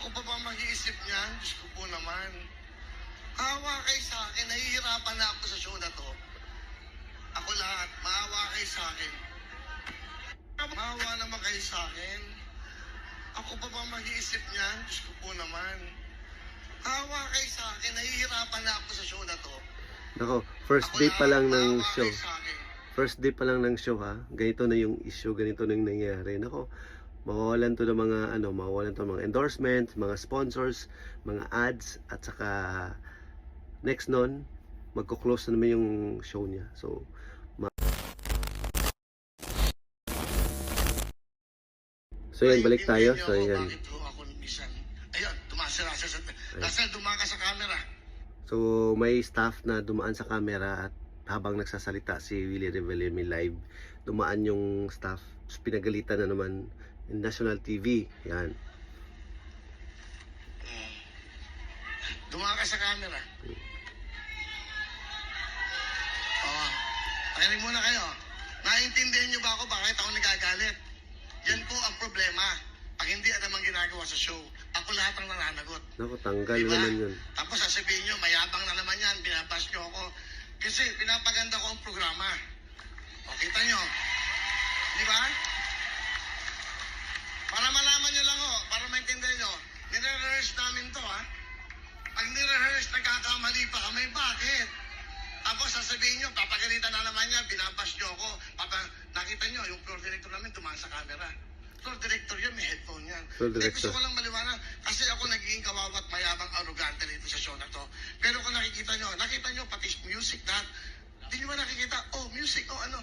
Ako pa ba mag-iisip niyan? Diyos ko po naman. Maawa kayo sa akin. Nahihirapan na ako sa show na to. Ako lahat. Maawa kayo sa akin. Maawa naman kayo sa akin. Ako pa ba mag-iisip niyan? Diyos ko po naman. Maawa kayo sa akin. Nahihirapan na ako sa show na to. Nako, first Ako day pa lang ng show. First day pa lang ng show ha. Ganito na yung issue, ganito na yung nangyayari. Nako, mawawalan to ng mga ano, mawawalan to ng mga endorsements, mga sponsors, mga ads at saka next nun, magko-close na naman yung show niya. So, So yan, balik tayo. So yan. Minsan? Ayun, tumasira siya sa... Lasal, dumaka sa camera. So may staff na dumaan sa camera at habang nagsasalita si Willie Revellemi live, dumaan yung staff. Pinagalitan na naman national TV. Yan. Mm. Dumaka sa camera. Oo. Pakinig muna kayo. Naiintindihan niyo ba ako bakit ako nagagalit? Yan po ang problema. Pag hindi ano naman ginagawa sa show, ako lahat ang nananagot. Naku, tanggal Diba? naman yun. Tapos sasabihin nyo, mayabang na naman yan, binabas nyo ako. Kasi pinapaganda ko ang programa. O, kita nyo. Di ba? Para malaman nyo lang ho, para maintindihan nyo, nire-rehearse namin to ha. Pag nire-rehearse, nagkakamali pa kami, bakit? Tapos sasabihin nyo, papagalitan na naman yan, binabas nyo ako. Papa, nakita nyo, yung floor director namin tumahan sa camera. Floor director yan, may headphone yan. Floor Hindi, director. gusto ko lang maliwanag. Kasi ako nagiging kawawat mayabang arrogante rito sa show na to. Pero kung nakikita nyo, nakita nyo pati music lahat. Hindi nyo ba nakikita? Oh, music, oh ano.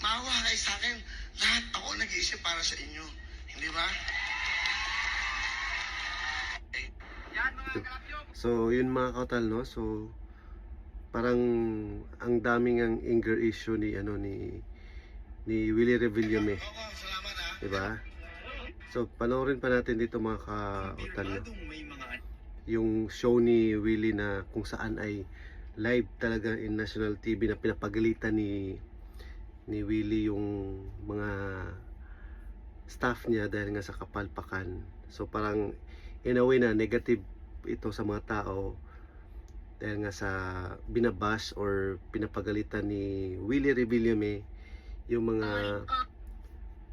Maawa kayo sa akin. Lahat ako nag-iisip para sa inyo. Hindi ba? So yun mga kautal no. So parang ang daming ang anger issue ni ano ni ni Willie Revillame, ha. 'di ba? So panoorin pa natin dito mga kautal no. Yung show ni Willie na kung saan ay live talaga in national TV na pinapagalitan ni ni Willie yung mga staff niya dahil nga sa kapalpakan. So parang in a way na negative ito sa mga tao dahil nga sa binabash or pinapagalitan ni Willie Revillame yung mga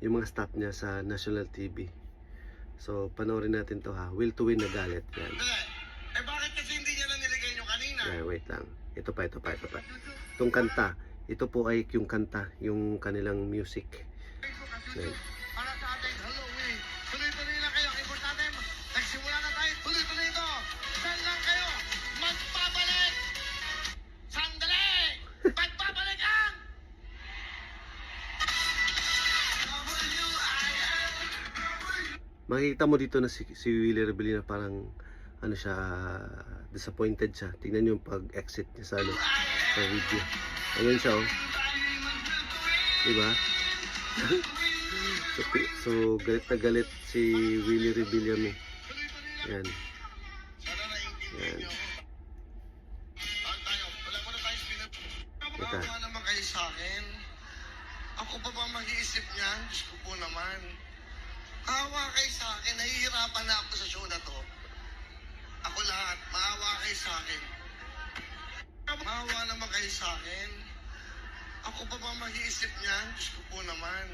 yung mga staff niya sa national TV. So panoorin natin to ha. Will to win na galit. Yan. Eh bakit kasi hindi niya na nilagay nyo kanina? Ay, wait lang. Ito pa, ito pa, ito pa. Itong kanta. Ito po ay yung kanta, yung kanilang music. Facebook Makikita mo dito na si, si Willie Rebellina parang ano siya, disappointed siya. Tingnan niyo yung pag-exit niya sa, ano, sa video. Ayun siya, oh. Diba? so, so, galit na galit si Willie Rebellion eh. Tuloy-tuloy lang. Yan. Yan. Kawawa naman kayo sa akin. Ako pa ba mag-iisip niyan? Diyos ko po naman. Maawa kayo sa akin. Nahihirapan na ako sa show na to. Ako lahat. Maawa kayo sa akin. Maawa naman kayo sa akin. Ako pa ba mag-iisip niyan? Diyos ko po naman.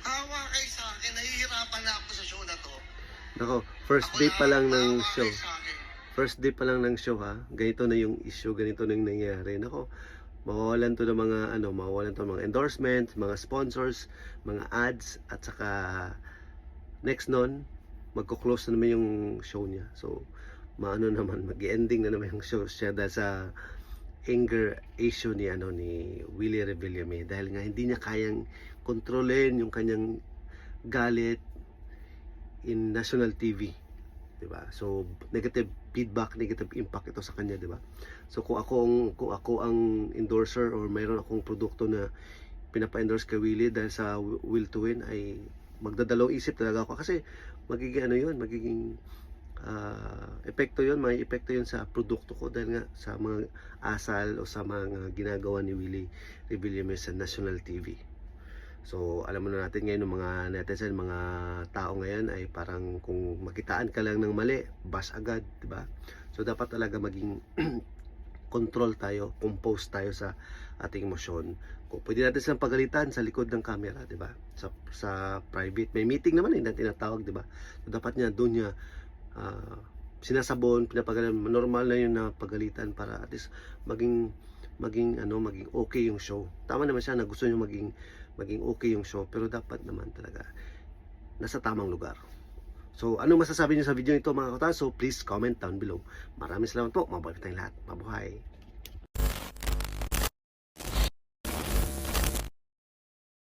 Maawa kayo sa akin. Nahihirapan na ako sa show na to. Nako, first Ako day pa lang ng show. First day pa lang ng show ha. Ganito na yung issue, ganito na yung nangyayari. Nako, mawawalan to ng mga ano, mawawalan to ng mga endorsements, mga sponsors, mga ads at saka next nun, magko-close na naman yung show niya. So, maano naman, mag-ending na naman yung show siya dahil sa anger issue ni ano ni Willie Revillame dahil nga hindi niya kayang kontrolin yung kanyang galit in national TV. 'di ba? So negative feedback, negative impact ito sa kanya, 'di ba? So kung ako ang kung ako ang endorser or mayroon akong produkto na pinapa-endorse kay Willie dahil sa will to win ay magdadalawang isip talaga ako kasi magiging ano 'yun, magiging ah, epekto 'yun, may epekto 'yun sa produkto ko dahil nga sa mga asal o sa mga ginagawa ni Willie Revillame sa national TV. So, alam mo na natin ngayon ng mga netizen, mga tao ngayon ay parang kung makitaan ka lang ng mali, bash agad, di ba? So, dapat talaga maging control tayo, compose tayo sa ating emosyon. Kung pwede natin silang pagalitan sa likod ng camera, di ba? Sa, sa private. May meeting naman eh, na tinatawag, di ba? So, dapat niya, doon niya ah, sinasabon, pinapagalan, normal na yun na pagalitan para at least maging maging ano maging okay yung show. Tama naman siya na gusto niyo maging maging okay yung show pero dapat naman talaga nasa tamang lugar. So, ano masasabi niyo sa video nito mga kataso? Please comment down below. Maraming salamat po. Mabuhay tayong lahat. Mabuhay.